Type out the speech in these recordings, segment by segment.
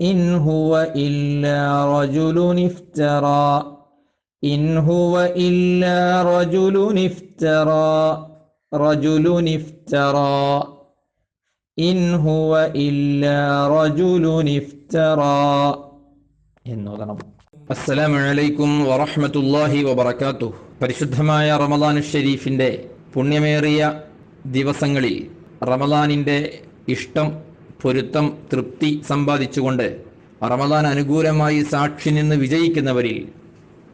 إن هو إلا رجل افترى إن هو إلا رجل افترى رجل افترى إن هو إلا رجل افترى എന്നോദനം അസ്സലാമു അലൈക്കും വറഹ്മത്തുള്ളാഹി വബറകാതുഹു പരിശുദ്ധമായ റമദാൻ ഷരീഫിൻ്റെ പുണ്യമേറിയ ദിവസങ്ങളിൽ റമദാനിൻ്റെ ഇഷ്ടം പൊരുത്തം തൃപ്തി സമ്പാദിച്ചുകൊണ്ട് റമദാൻ അനുകൂലമായി സാക്ഷി നിന്ന് വിജയിക്കുന്നവരിൽ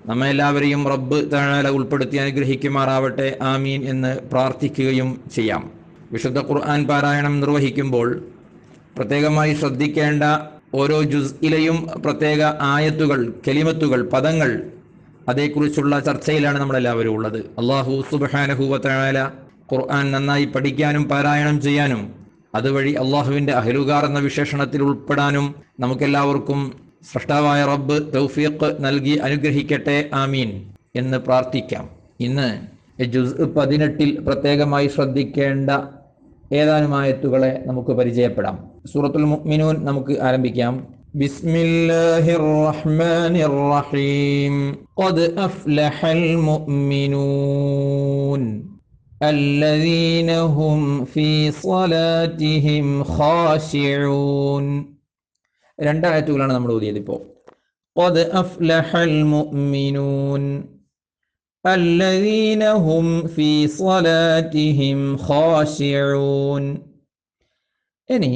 നമ്മെല്ലാവരെയും റബ്ബ് തഴാല ഉൾപ്പെടുത്തി അനുഗ്രഹിക്കുമാറാവട്ടെ ആമീൻ എന്ന് പ്രാർത്ഥിക്കുകയും ചെയ്യാം. വിശുദ്ധ ഖുർആൻ പാരായണം നിർവഹിക്കുമ്പോൾ പ്രത്യേകമായി ശ്രദ്ധിക്കേണ്ട ഓരോ ജുസ്ഇലെയും പ്രത്യേക ആയത്തുകൾ കെലിമത്തുകൾ പദങ്ങൾ അതേക്കുറിച്ചുള്ള ചർച്ചയിലാണ് നമ്മളെല്ലാവരും ഉള്ളത്. അള്ളാഹു സുബാനഹുവല ഖുർആൻ നന്നായി പഠിക്കാനും പാരായണം ചെയ്യാനും അതുവഴി അള്ളാഹുവിന്റെ അഹലുകാർ എന്ന വിശേഷണത്തിൽ ഉൾപ്പെടാനും നമുക്കെല്ലാവർക്കും സൃഷ്ടാവായ റബ്ബ് തൗഫീഖ് നൽകി അനുഗ്രഹിക്കട്ടെ ആമീൻ എന്ന് പ്രാർത്ഥിക്കാം. ഇന്ന് ജുസ് പതിനെട്ടിൽ പ്രത്യേകമായി ശ്രദ്ധിക്കേണ്ട ഏതാനും ആയത്തുകളെ നമുക്ക് പരിചയപ്പെടാം. സൂറത്തുൽ മുഅ്മിനൂൻ നമുക്ക് ആരംഭിക്കാം. ബിസ്മില്ലാഹിർ റഹ്മാനിർ റഹീം ഖദ് അഫ്ലഹൽ മുഅ്മിനൂൻ. الذين هم في صلاتهم خاشعون രണ്ടായത്തുകളാണ് നമ്മൾ ഓതിയത് ഇപ്പോൾ قد أفلح المؤمنون الذين هم في صلاتهم خاشعون ഇനി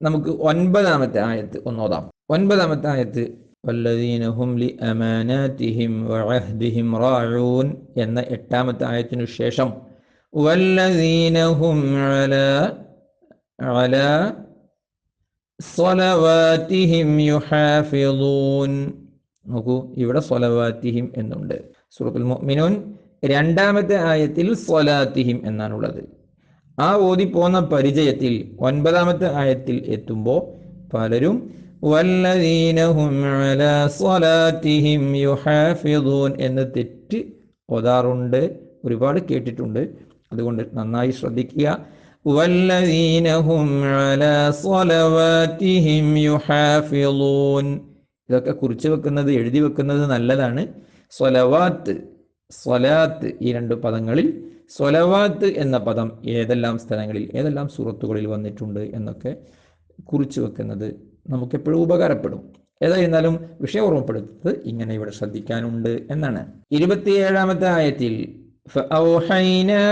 നമുക്ക് ഒൻപതാമത്തെ ആയത്ത് ഒന്നോതാം ഒൻപതാമത്തെ ആയത്ത് والذين هم لأماناتهم وعهدهم راعون എന്ന എട്ടാമത്തെ ആയത്തിനു ശേഷം والذين هم على على സ്വലവാത്തിഹിം യുഹാഫിളൂൻ നോക്കൂ ഇവിടെ സ്വലവാത്തിഹിം എന്നുണ്ട് സൂറത്തുൽ മുഅ്മിനൂൻ രണ്ടാമത്തെ ആയത്തിൽ സ്വലാത്തിഹിം എന്നാണുള്ളത് ആ ഓതി പോന്ന പരിചയത്തിൽ ഒൻപതാമത്തെ ആയത്തിൽ എത്തുമ്പോൾ പലരും വല്ലദീനഹും അലാ സ്വലാത്തിഹിം യുഹാഫിളൂൻ എന്ന് തെറ്റ് ഓതാറുണ്ട് ഒരുപാട് കേട്ടിട്ടുണ്ട് അതുകൊണ്ട് നന്നായി ശ്രദ്ധിക്കുക. ഇതൊക്കെ കുറിച്ചു വെക്കുന്നത് എഴുതി വെക്കുന്നത് നല്ലതാണ്. സ്വലവാത്ത് സ്വലാത്ത് ഈ രണ്ട് പദങ്ങളിൽ. സ്വലവാത്ത് എന്ന പദം ഏതെല്ലാം സ്ഥലങ്ങളിൽ ഏതെല്ലാം സൂറത്തുകളിൽ വന്നിട്ടുണ്ട് എന്നൊക്കെ കുറിച്ചു വെക്കുന്നത് നമുക്കെപ്പോഴും ഉപകാരപ്പെടും. ഏതായിരുന്നാലും വിഷയം ഓർമ്മപ്പെടുത്തുന്നത് ഇങ്ങനെ ഇവിടെ ശ്രദ്ധിക്കാനുണ്ട് എന്നാണ്. ഇരുപത്തിയേഴാമത്തെ ആയത്തിൽ فأوحينا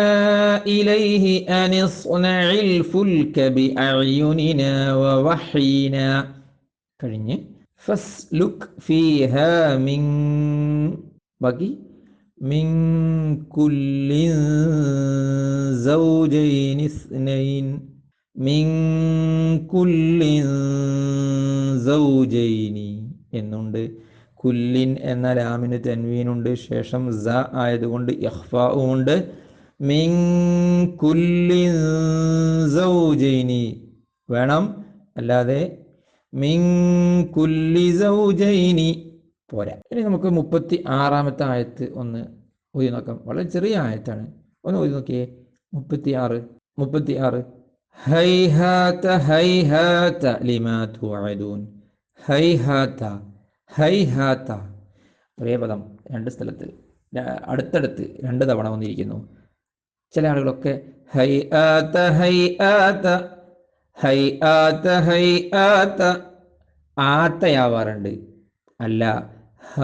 إليه أن اصنع الفلك بأعيننا ووحينا കഴിഞ്ഞ് فاسلك فيها من ബാക്കി من كل زوجين اثنين من كل زوجين എന്നുണ്ട് കുല്ലിൻ എന്ന ലാമിന് തെൻവീനുണ്ട്. ശേഷം സ ആയതുകൊണ്ട് ഉണ്ട്. മിൻ കുല്ലിൻ സൗജൈനി. വേണം. അല്ലാതെ മിൻ കുല്ലി സൗജൈനി. പോരാ. ഇനി നമുക്ക് മുപ്പത്തി ആറാമത്തെ ആയത്ത് ഒന്ന് ഓതി നോക്കാം. വളരെ ചെറിയ ആയത്താണ്. ഒന്ന് ഓതി നോക്കിയേ. മുപ്പത്തി ആറ് മുപ്പത്തി ആറ്. ഹൈഹാത്ത ഹൈഹാത്ത ലിമാ തുഅദൂൻ ഹൈഹാത്ത ഹൈഹാത്ത. ഒരേ പദം രണ്ട് സ്ഥലത്ത്. അടുത്തടുത്ത് രണ്ട് തവണ വന്നിരിക്കുന്നു. ചില ആളുകളൊക്കെ ഹൈ ആത്ത ഹൈ ആത്ത ഹൈ ആത്ത ഹൈ ആത്ത ആത്തയാവാറുണ്ട്. അല്ല ഹ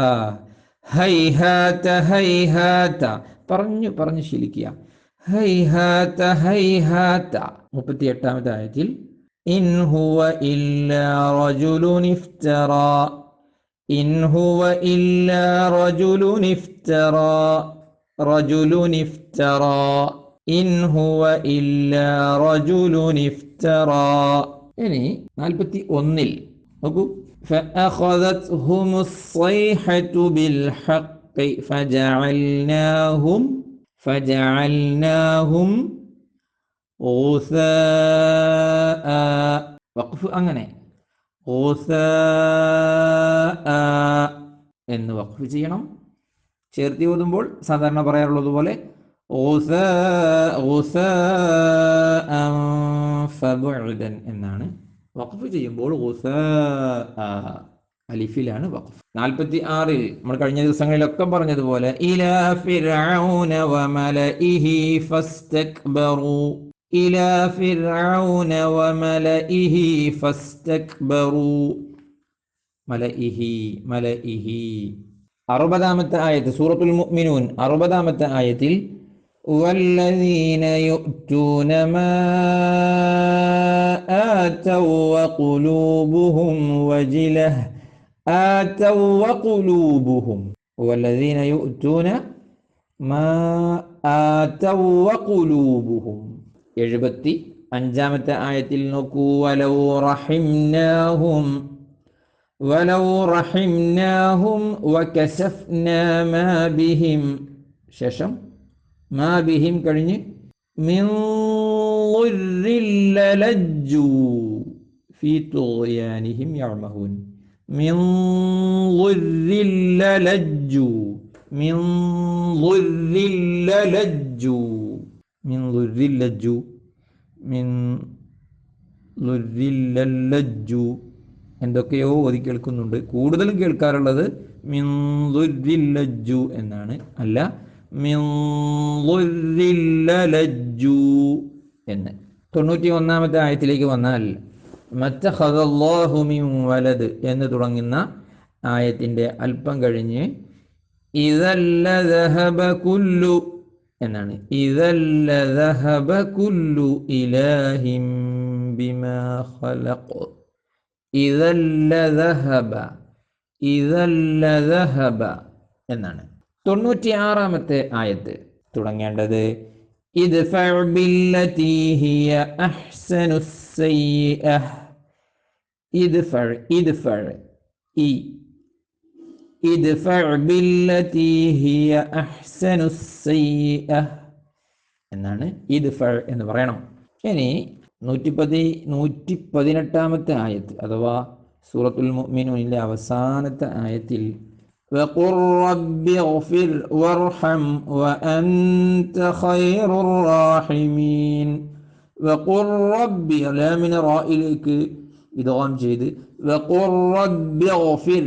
ഹൈ ഹാത്ത ഹൈ ഹാത്ത പറഞ്ഞു പറഞ്ഞു ശീലിക്കുക. ഹൈ ഹാത്ത ഹൈ ഹാത്ത മുപ്പത്തി എട്ടാമത്തെ ആയത്തിൽ ഇൻ ഹുവ ഇല്ലാ റജുലുൻ ഇഫ്തറാ. إن هو إلا رجل افترى رجل افترى. إن هو إلا رجل افترى. يعني نالبتي أونيل فأخذتهم الصيحة بالحق فجعلناهم فجعلناهم غثاء. وقفوا أنغني എന്ന് വഖഫ് ചെയ്യണം. ചേർത്തി ഓതുമ്പോൾ സാധാരണ പറയാറുള്ളത് പോലെ എന്നാണ് വഖഫ് ചെയ്യുമ്പോൾ അലിഫിലാണ് വഖഫ്. നാൽപ്പത്തി ആറിൽ നമ്മൾ കഴിഞ്ഞ ദിവസങ്ങളിലൊക്കെ പറഞ്ഞതുപോലെ ഇലാ ഫിർഔന വമലഇഹി ഫസ്തക്ബറു. ഇലാ ഫിർഔന വമലഇഹി ഫസ്തക്ബറു മലഇഹി മലഇഹി അറുപതാമത്തെ ആയത്ത് സൂറത്തുൽ മുഅ്മിനൂൻ അറുപതാമത്തെ ആയത്തിൽ والذين يؤتون ما آتوا وقلوبهم وجلة آتوا وقلوبهم والذين يؤتون ما آتوا وقلوبهم എഴുപത്തി അഞ്ചാമത്തെ ആയത്തിൽ നോക്കൂ വലൗ റഹിംനാഹും വലൗ റഹിംനാഹും വകശഫ്നാ മാ ബിഹിം ശേഷം മാ ബിഹിം കഴിഞ്ഞ് മിൻ ളുർരിൽ ലലജ്ജു ഫീ തുഗ്യാനിഹിം യഅമഹൂൻ മിൻ ളുർരിൽ ലലജ്ജു മിൻ ളുർരിൽ ലലജ്ജു മിൻ ളുർരിൽ ലജ്ജു മിൻ ളുർരിൽ ലലജ്ജു എന്തൊക്കെയോ ഓതി കേൾക്കുന്നുണ്ട്. കൂടുതലും കേൾക്കാറുള്ളത് മിൻ ളുർരിൽ ലജ്ജു എന്നാണ്. അല്ല മിൻ ളുർരിൽ ലലജ്ജു എന്ന്. തൊണ്ണൂറ്റി ഒന്നാമത്തെ ആയത്തിലേക്ക് വന്നാൽ മറ്റഹദല്ലാഹു മിൻ വലത് എന്ന് തുടങ്ങുന്ന ആയത്തിന്റെ അല്പം കഴിഞ്ഞ് ഇതല്ലദഹബ കുല്ലു എന്നാണ്. ഇലാഹിം ബിമാ എന്നാണ്. തൊണ്ണൂറ്റി ആറാമത്തെ ആയത്ത് തുടങ്ങേണ്ടത് ഇത് ബില്ലതി ഹിയ അഹ്സനു ഇദ്ഫഅ ഇ. إي ادفع بالتي هي أحسن السيئة എന്നാണ് ഇദ്ഫ എന്ന് പറയണം ഇനി നൂറ്റിപ്പതി നൂറ്റി പതിനെട്ടാമത്തെ ആയത്ത് അഥവാ സൂറത്തുൽ മുഅ്മിനൂനിലെ അവസാനത്തെ ആയത്തിൽ وقل رب اغفر وارحم وأنت خير الراحمين وقل رب لا من رائلك إدغام جيد وقل رب اغفر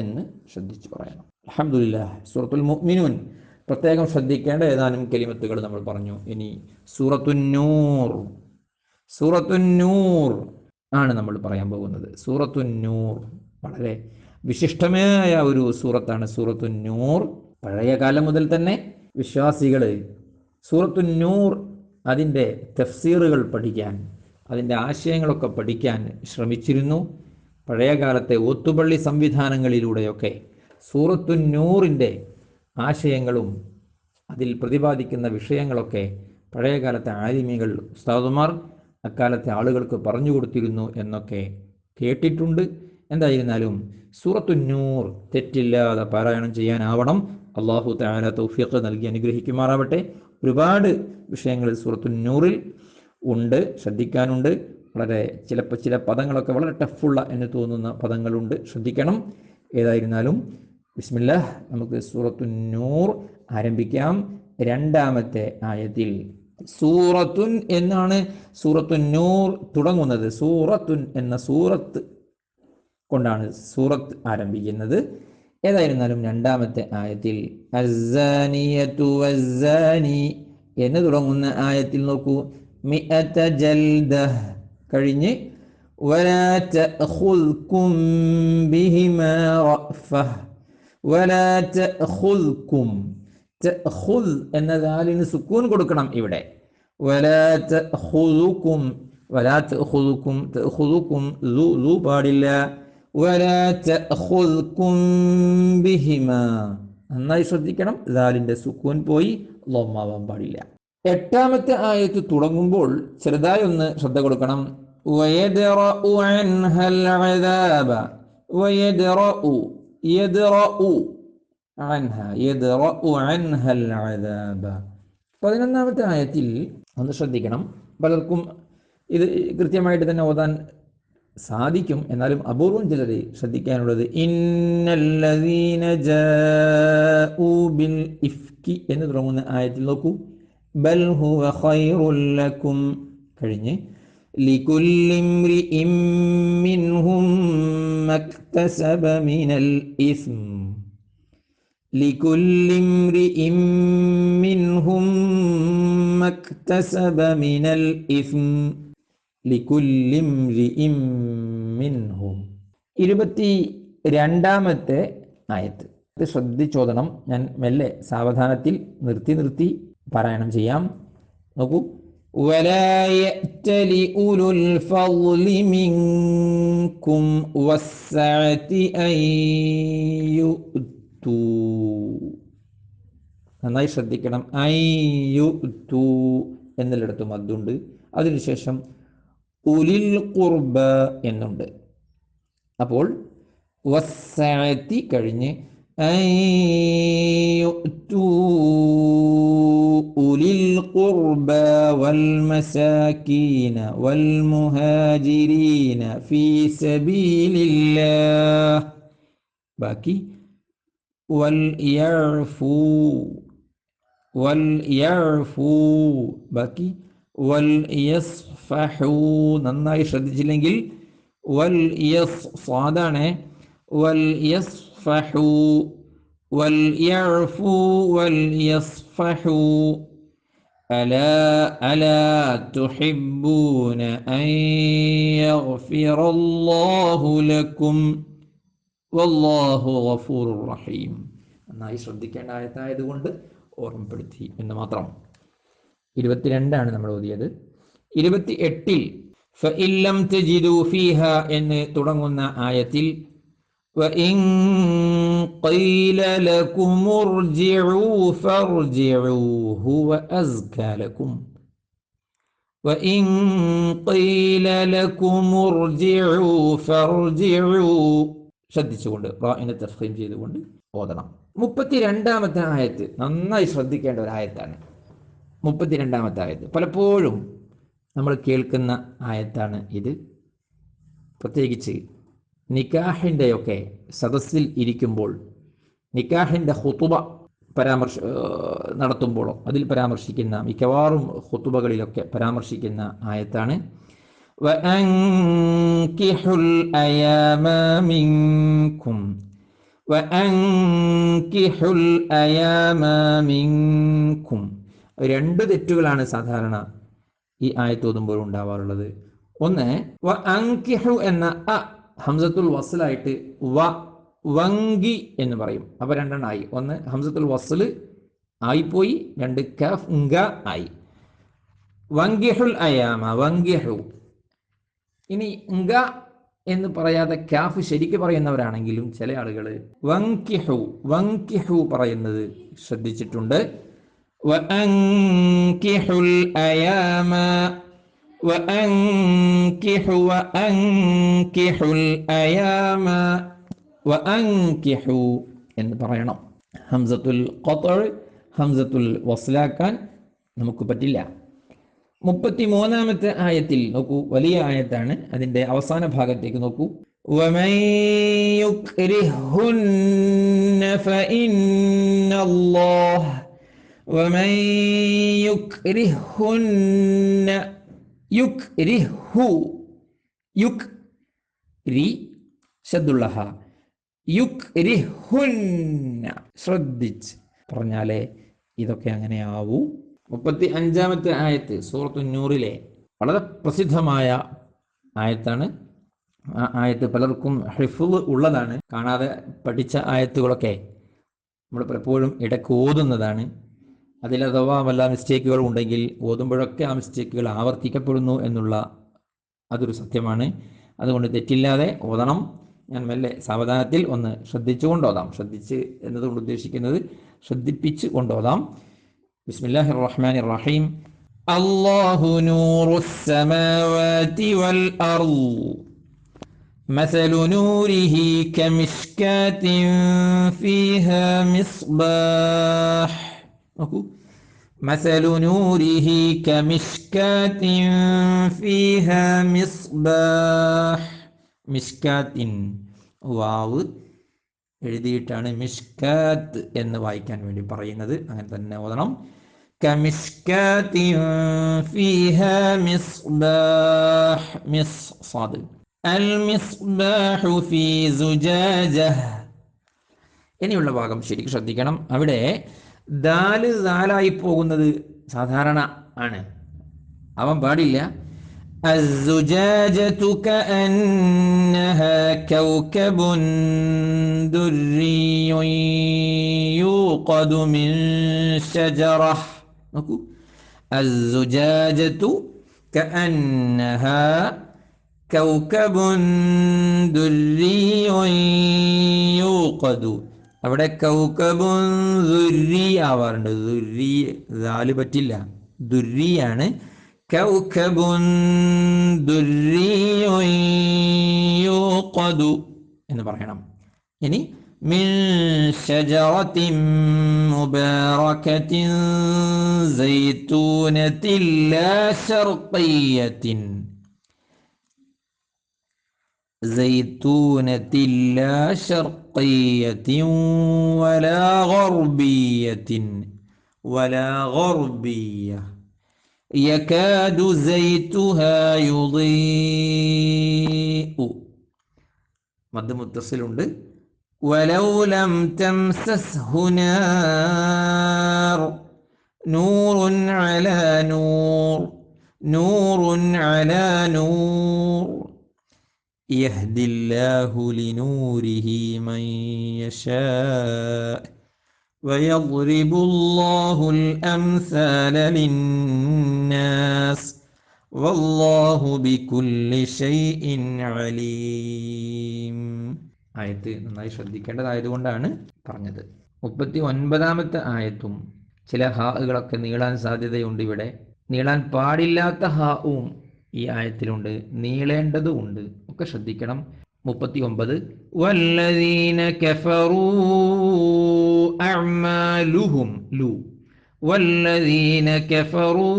എന്ന് ശ്രദ്ധിച്ചു പറയണം. അലഹമുല്ലാഹ് സൂറത്തുൽ മുഅ്മിനൂൻ. പ്രത്യേകം ശ്രദ്ധിക്കേണ്ട ഏതാനും കലിമത്തുകൾ നമ്മൾ പറഞ്ഞു. ഇനി സൂറത്തുന്നൂർ സൂറത്തുന്നൂർ ആണ് നമ്മൾ പറയാൻ പോകുന്നത്. സൂറത്തുന്നൂർ വളരെ വിശിഷ്ടമായ ഒരു സൂറത്താണ്. സൂറത്തുന്നൂർ പഴയ കാലം മുതൽ തന്നെ വിശ്വാസികൾ സൂറത്തുന്നൂർ അതിന്റെ തഫ്സീറുകൾ പഠിക്കാൻ അതിന്റെ ആശയങ്ങളൊക്കെ പഠിക്കാൻ ശ്രമിച്ചിരുന്നു. പഴയകാലത്തെ ഒത്തുപള്ളി സംവിധാനങ്ങളിലൂടെയൊക്കെ സൂറത്തുന്നൂറിന്റെ ആശയങ്ങളും അതിൽ പ്രതിപാദിക്കുന്ന വിഷയങ്ങളൊക്കെ പഴയകാലത്തെ ആലിമികൾ ഉസ്താദുമാർ അക്കാലത്തെ ആളുകൾക്ക് പറഞ്ഞു കൊടുത്തിരുന്നു എന്നൊക്കെ കേട്ടിട്ടുണ്ട്. എന്തായിരുന്നാലും സൂറത്തു നൂർ തെറ്റില്ലാതെ പാരായണം ചെയ്യാനാവണം. അള്ളാഹു താല തൗഫീഖ് നൽകി അനുഗ്രഹിക്കുമാറാവട്ടെ. ഒരുപാട് വിഷയങ്ങൾ സൂറത്തുന്നൂറിൽ ഉണ്ട് ശ്രദ്ധിക്കാനുണ്ട്. വളരെ ചിലപ്പോൾ ചില പദങ്ങളൊക്കെ വളരെ ടഫുള്ള എന്ന് തോന്നുന്ന പദങ്ങളുണ്ട്. ശ്രദ്ധിക്കണം. ഏതായിരുന്നാലും ബിസ്മില്ല നമുക്ക് സൂറത്തു നൂർ ആരംഭിക്കാം. രണ്ടാമത്തെ ആയത്തിൽ സൂറത്തുൻ എന്നാണ് സൂറത്തു നൂർ തുടങ്ങുന്നത്. സൂറത്തുൻ എന്ന സൂറത്ത് കൊണ്ടാണ് സൂറത്ത് ആരംഭിക്കുന്നത്. ഏതായിരുന്നാലും രണ്ടാമത്തെ ആയത്തിൽ അസ്സാനിയത്തു വസ്സാനി എന്ന് തുടങ്ങുന്ന ആയത്തിൽ നോക്കൂ. മിഅത ജൽദ കഴിഞ്ഞ് ولا تأخذكم بهما رأفة ولا تأخذكم തഖുദ് എന്ന ദാലിന് സുക്കൂൻ കൊടുക്കണം ഇവിടെ വലാ തഖുദുക്കും വലാ തഖുദുക്കും തഖുദുക്കും ദു ദു പാടില്ല വലാ തഖുദുക്കും ബിഹിമാ നന്നായി ശ്രദ്ധിക്കണം ദാലിന്റെ സുക്കൂൻ പോയി ലൊമ്മാവാൻ പാടില്ല എട്ടാമത്തെ ആയത്ത് തുടങ്ങുമ്പോൾ ചെറുതായി ഒന്ന് ശ്രദ്ധ കൊടുക്കണം. പതിനൊന്നാമത്തെ ആയത്തിൽ ഒന്ന് ശ്രദ്ധിക്കണം. പലർക്കും ഇത് കൃത്യമായിട്ട് തന്നെ ഓതാൻ സാധിക്കും. എന്നാലും അപൂർവം ചിലർ ശ്രദ്ധിക്കാനുള്ളത് ഇന്നല്ലദീന ജാഊ ബിൽ ഇഫ്കി എന്ന് തുടങ്ങുന്ന ആയത്തിൽ നോക്കൂ. ബൽ ഹുവ ലക്കും. കഴിഞ്ഞ്. മിൻഹും മക്തസബ മിനൽ മിൻഹും മക്തസബ മിനൽ ഇരുപത്തി രണ്ടാമത്തെ ആയത്ത്. ശ്രദ്ധിച്ചോദണം ഞാൻ മെല്ലെ സാവധാനത്തിൽ നിർത്തി നിർത്തി പാരായണം ചെയ്യാം നോക്കൂ ولا يأت لأولو الفضل منكم والسعة أن يؤتوا നന്നായി ശ്രദ്ധിക്കണം ഐ യു ടു എന്നിടത്ത് മദ്ദുണ്ട് അതിനുശേഷം ഉലിൽ കുർബ എന്നുണ്ട് അപ്പോൾ വസ്സഅത്തി കഴിഞ്ഞ് ഐ യുഅ്തൂ ഉലിൽ ഖുർബ വൽ മസാകീന വൽ മുഹാജിരീന ഫീ സബീലില്ലാഹ് ബാക്കി വൽ യഅഫൂ വൽ യഅഫൂ ബാക്കി വൽ യസ്ഫഹൂ നന്നായി ശ്രദ്ധിച്ചില്ലെങ്കിൽ. വൽ യസ് സാദാണ് വൽ യസ്ഫഹൂ വൽ യഅഫൂ വൽ യസ്ഫഹൂ ألا ألا تحبون أن يغفر الله لكم വല്ലാഹു ഗഫൂർ റഹീം നന്നായി ശ്രദ്ധിക്കേണ്ട ആയത്തായതുകൊണ്ട് ഓർമ്മപ്പെടുത്തി എന്ന് മാത്രം ഇരുപത്തിരണ്ടാണ് നമ്മൾ ഓതിയത് ഇരുപത്തി എട്ടിൽ ഫഇല്ലം തജിദു ഫീഹ എന്ന് തുടങ്ങുന്ന ആയത്തിൽ وإن قيل لكم ارجعوا فارجعوا هو أزكى لكم وإن قيل لكم ارجعوا فارجعوا ശ്രദ്ധിച്ചുകൊണ്ട് റായിനെ തഫീം ചെയ്തുകൊണ്ട് ഓതണം മുപ്പത്തി രണ്ടാമത്തെ ആയത്ത് നന്നായി ശ്രദ്ധിക്കേണ്ട ഒരു ആയത്താണ് മുപ്പത്തി രണ്ടാമത്തെ ആയത്ത് പലപ്പോഴും നമ്മൾ കേൾക്കുന്ന ആയത്താണ് ഇത് പ്രത്യേകിച്ച് നിക്കാഹിൻ്റെയൊക്കെ സദസ്സിൽ ഇരിക്കുമ്പോൾ നിക്കാഹിൻ്റെ ഹുത്തുബ പരാമർശ നടത്തുമ്പോഴോ അതിൽ പരാമർശിക്കുന്ന മിക്കവാറും ഹുത്തുബകളിലൊക്കെ പരാമർശിക്കുന്ന ആയത്താണ് وأنكحوا الأيام منكم وأنكحوا الأيام منكم രണ്ട് തെറ്റുകളാണ് സാധാരണ ഈ ആയത്ത് ഓതുമ്പോൾ ഉണ്ടാവാറുള്ളത് ഒന്ന് വ അങ്കിഹു എന്ന അ ഹംസത്തുൽ വസലായിട്ട് വ വങ്കി എന്ന് പറയും. അപ്പൊ രണ്ടെണ്ണമായി ഒന്ന് ഹംസത്തുൽ വസൽ ആയിപ്പോയി രണ്ട് കഫ് ആയി. വങ്കിഹുൽ അയാമ വങ്കിഹു. ഇനി ഗ എന്ന് പറയാതെ കാഫ് ശരിക്ക് പറയുന്നവരാണെങ്കിലും ചില ആളുകൾ വങ്കിഹു വങ്കിഹു പറയുന്നത് ശ്രദ്ധിച്ചിട്ടുണ്ട്. അയാമ. وأنكحوا وأنكحوا الأيام وأنكحوا എന്ന് പറയണം ഹംസത്തുൽ ഖത്തർ ഹംസത്തുൽ വസ്ലാക്കാൻ നമുക്ക് പറ്റില്ല മുപ്പത്തി മൂന്നാമത്തെ ആയത്തിൽ നോക്കൂ വലിയ ആയത്താണ് അതിന്റെ അവസാന ഭാഗത്തേക്ക് നോക്കൂ ومن يكرهن فإن الله ومن യുക് രി ഹു. യുക് റി ശബ്ദുള്ളഹ. യുക് രി ഹുന്ന. ശ്രദ്ധിച്ച് പറഞ്ഞാലേ ഇതൊക്കെ അങ്ങനെ ആവൂ മുപ്പത്തി അഞ്ചാമത്തെ ആയത്ത് സൂറത്തു നൂറിലെ വളരെ പ്രസിദ്ധമായ ആയത്താണ്. ആ ആയത്ത് പലർക്കും ഹിഫുവ് ഉള്ളതാണ്. കാണാതെ പഠിച്ച ആയത്തുകളൊക്കെ നമ്മൾ പലപ്പോഴും ഇടയ്ക്ക് ഓതുന്നതാണ്. അതിൽ അഥവാ വല്ല മിസ്റ്റേക്കുകൾ ഉണ്ടെങ്കിൽ ഓതുമ്പോഴൊക്കെ ആ മിസ്റ്റേക്കുകൾ ആവർത്തിക്കപ്പെടുന്നു എന്നുള്ള അതൊരു സത്യമാണ് അതുകൊണ്ട് തെറ്റില്ലാതെ ഓതണം ഞാൻ മെല്ലെ സാവധാനത്തിൽ ഒന്ന് ശ്രദ്ധിച്ചുകൊണ്ട് ഓതാം ശ്രദ്ധിച്ച് എന്നതുകൊണ്ട് ഉദ്ദേശിക്കുന്നത് ശ്രദ്ധിപ്പിച്ച് കൊണ്ടോതാം ബിസ്മില്ലാഹി റഹ്മാൻ റഹീം അല്ലാഹു നൂറു السماوات والأرض مثل نوره كمشكاة فيها مصباح നോക്കൂ مثل نوره كمشكاة فيها مصباح മിഷ്കാത്തിൻ വാവ് എഴുതിയിട്ടാണ് മിഷ്കാത്ത് എന്ന് വായിക്കാൻ വേണ്ടി പറയുന്നത് അങ്ങനെ തന്നെ ഓതണം كمشكاة فيها مصباح مص صاد المصباح في زجاجة ഇനിയുള്ള ഭാഗം ശരിക്കും ശ്രദ്ധിക്കണം അവിടെ ദാല് ദാലായി പോകുന്നത് സാധാരണ ആണ് അവൻ പാടില്ല الزجاجة كأنها كوكب دري يوقد من شجرة നോക്കൂ الزجاجة كأنها كوكب دري يوقد അവിടെ കൗക്കബുൻ ദുരി ആവാറുണ്ട് ദുരി ദാല് പറ്റില്ല ദുരിയാണ് കൗക്കബുൻ ദുരിയുഖദു എന്ന് പറയണം ഇനി മിൻ ഷജറത്തിൻ മുബാറകത്തിൻ സൈത്തൂനത്തിൻ ലാ ശർഖിയത്തിൻ زيتونة لا شرقية ولا غربية ولا غربية يكاد زيتها يضيء مد متصل ഉണ്ട് ولو لم تمسسه نار نور على نور نور على نور يهدي الله لنوره من يشاء ويضرب الله الأمثال للناس والله بكل شيء عليم ആയത്ത് നന്നായി ശ്രദ്ധിക്കേണ്ടതായതുകൊണ്ടാണ് പറഞ്ഞത് മുപ്പത്തി ഒൻപതാമത്തെ ആയത്തും ചില ഹാകളൊക്കെ നീളാൻ സാധ്യതയുണ്ട് ഇവിടെ നീളാൻ പാടില്ലാത്ത ഹാവും ഈ ആയത്തിലുണ്ട്. നീളേണ്ടതുമുണ്ട് ഒക്കെ ശ്രദ്ധിക്കണം. മുപ്പത്തി ഒമ്പത് വല്ലദീന ലു. വല്ലദീന കഫറൂ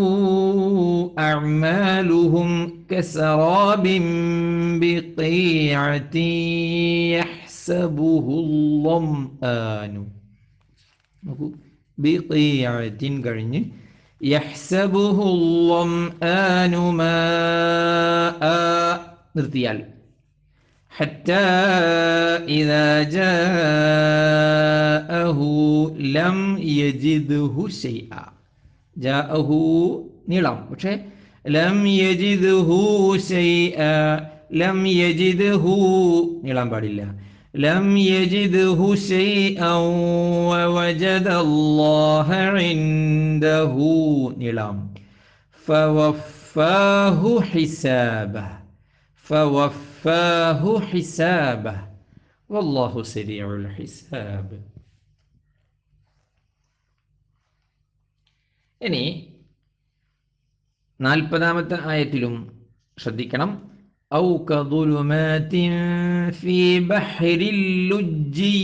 അഅ്മാലുഹും കസറാബിൻ ബിഖീഅതി യഹ്സബുഹു അള്ളംആനു നോക്കൂ. ബിഖീഅതിൻ കഴിഞ്ഞ് നിർത്തിയാൽ حتى إذا جاءه لم يجده شيئا جاءه നീളം പക്ഷേ ലം യജിദ്ഹു ഷൈഅ ലം യജിദ്ഹു നീളാൻ പാടില്ല ലം യജിദ്ഹു ഷൈഅൻ വവജദ അല്ലാഹ ഇൻദഹു നീളം ഫവഫാഹു ഹിസാബഹ فوفاه حسابه والله سريع الحساب ഇനി നാൽപ്പതാമത്തെ ആയത്തിലും ശ്രദ്ധിക്കണം ഔ كظلمات ഫീ بحر اللجي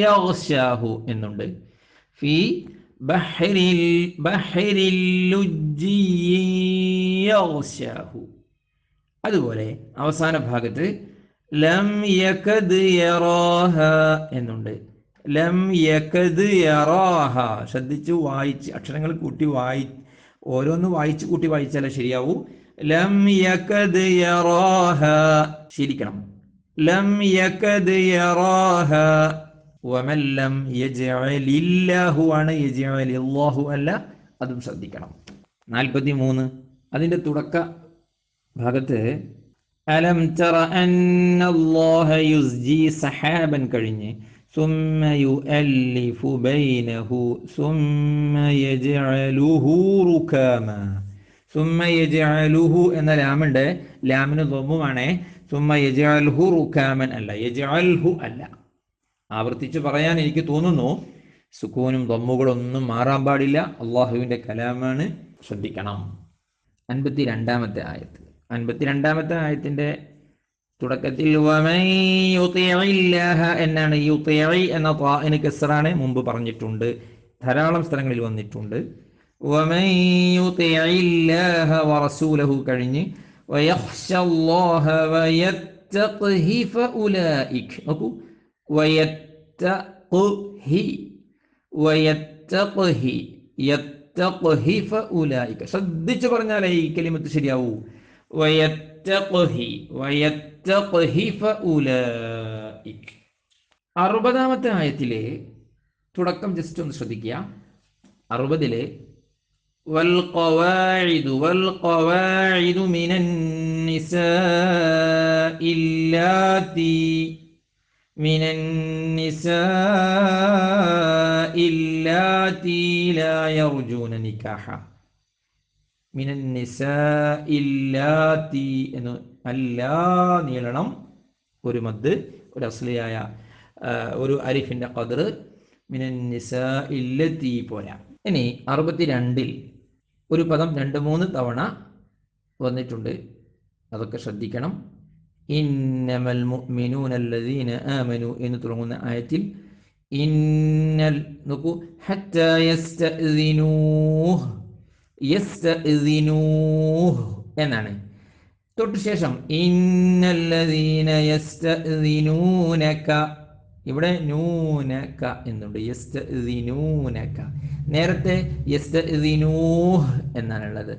يغشاه എന്നുണ്ട്. ഫീ بحر بحر اللجي يغشاه. അതുപോലെ അവസാന ഭാഗത്ത് ലം യകദ് യറാഹ എന്നുണ്ട്. ലം യകദ് യറാഹ. ശ്രദ്ധിച്ച് വായിച്ച് അക്ഷരങ്ങൾ കൂട്ടി വായി ഓരോന്ന് വായിച്ച് കൂട്ടി വായിച്ചാലേ ശരിയാവൂ. ലം യകദ് യറാഹ ശരിക്കണം ലം യകദ് യറാഹ വമൻ ലം യജ്അലില്ലാഹു ആണ് യജ്അലില്ലാഹു അല്ല അതും ശ്രദ്ധിക്കണം നാൽപ്പത്തി മൂന്ന് അതിൻ്റെ തുടക്ക ഭാഗത്ത് അലം തറ അന്നല്ലാഹ യുസ്ജി സഹാബൻ കഴിഞ്ഞ് ثم يؤلف بينه ثم يجعله ركاما സുമ്മ എന്ന ലാമുണ്ട്. ലാമിന് തോമ്പുമാണേ സുമ്മ യജാൽഹു അല്ല. യജാൽഹു അല്ല. ആവർത്തിച്ച് പറയാൻ എനിക്ക് തോന്നുന്നു സുക്കൂനും തൊമ്മുകളൊന്നും മാറാൻ പാടില്ല. അള്ളാഹുവിന്റെ കലാമാണ് ശ്രദ്ധിക്കണം. അൻപത്തി രണ്ടാമത്തെ ആയത്ത് അൻപത്തി രണ്ടാമത്തെ ആയത്തിന്റെ തുടക്കത്തിൽ എന്നാണ്. യുത്തേഴി എന്ന എനിക്ക് കെസറാണ് മുമ്പ് പറഞ്ഞിട്ടുണ്ട്. ധാരാളം സ്ഥലങ്ങളിൽ വന്നിട്ടുണ്ട്. വറസൂലഹു കഴിഞ്ഞ് നോക്കൂ. ശ്രദ്ധിച്ചു പറഞ്ഞാലേ ഈ കലിമത്ത് ശരിയാവൂ. അറുപതാമത്തെ ആയത്തിലെ തുടക്കം ജസ്റ്റ് ഒന്ന് ശ്രദ്ധിക്കുക. അറുപതിലെ والقواعد والقواعد من النساء اللاتي من النساء اللاتي لا يرجون نكاحا من النساء اللاتي എന്ന് അല്ലാ നീളണം ഒരു മദ് ഒരു അസ്ലിയായ ആ, ഒരു അരിഫിന്റെ കതിർ മിനൻ നിസാ ഇല്ലത്തി പോരാ ഇനി അറുപത്തിരണ്ടിൽ ഒരു പദം രണ്ട് മൂന്ന് തവണ വന്നിട്ടുണ്ട്. അതൊക്കെ ശ്രദ്ധിക്കണം. ഇന്നമൽ മുഅ്മിനൂനല്ലദീന ആമനു എന്ന് തുടങ്ങുന്ന ആയത്തിൽ ഇന്നൽ നോക്കൂ ഹത്ത യസ്തഇദിനൂഹ് എന്നാണ്. തൊട്ടുശേഷം ഇന്നല്ലദീന യസ്തഅ്ദിനൂനക ഇവിടെ നൂനക എന്നുണ്ട്. യസ്തഅ്ദിനൂനക നേരത്തെ യസ്തഅ്ദിനൂഹ് എന്നാണുള്ളത്.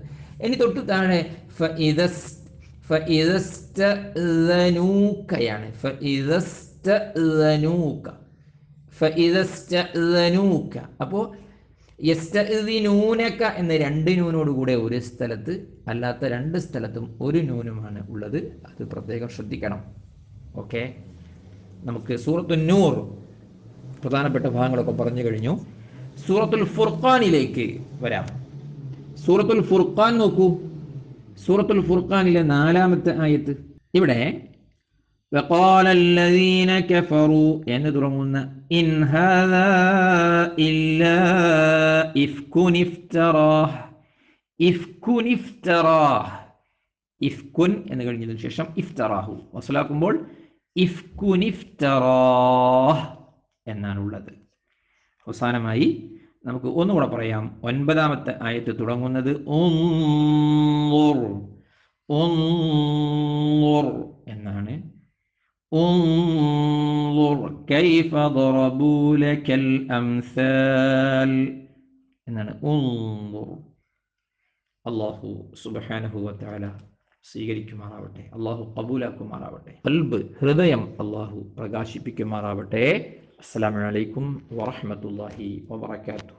ഇനി തൊട്ട് താഴെ ഫഇദസ് ഫഇദസ്തഅ്ദനൂകയാണ് ഫഇദസ്തഅ്ദനൂക ഫഇദസ്തഅ്ദനൂക അപ്പോൾ യസ്തഅ്ദിനൂനക എന്ന രണ്ട് നൂനോടുകൂടെ ഒരു സ്ഥലത്ത് അല്ലാത്ത രണ്ട് സ്ഥലത്തും ഒരു നൂനുമാണ് ഉള്ളത്. അത് പ്രത്യേകം ശ്രദ്ധിക്കണം. ഓക്കെ? നമുക്ക് സൂറത്തു നൂർ പ്രധാനപ്പെട്ട ഭാഗങ്ങളൊക്കെ പറഞ്ഞു കഴിഞ്ഞു. സൂറത്തുൽ ഫുർഖാനിലേക്ക് വരാം. സൂറത്തുൽ ഫുർഖാൻ നോക്കൂ. സൂറത്തുൽ ഫുർഖാനിലെ നാലാമത്തെ ആയത്ത് ഇവിടെ എന്ന് തുടങ്ങുന്ന എന്ന് കഴിഞ്ഞതിനു ശേഷം ഇഫ്തറാഹു. വസലാക്കുമ്പോൾ എന്നാണ് ഉള്ളത് അവസാനമായി നമുക്ക് ഒന്നുകൂടെ പറയാം. ഒൻപതാമത്തെ ആയത്ത് തുടങ്ങുന്നത് എന്നാണ്. എന്നാണ്. അള്ളാഹു സുബാനഹുവ താല സ്വീകരിക്കുമാറാവട്ടെ. അള്ളാഹു കബൂലാക്കുമാറാവട്ടെ കൽബ് ഹൃദയം അള്ളാഹു പ്രകാശിപ്പിക്കുമാറാവട്ടെ. അസ്സാം വലൈക്കും വാഹമത്തല്ലാഹി വബറകാതുഹു.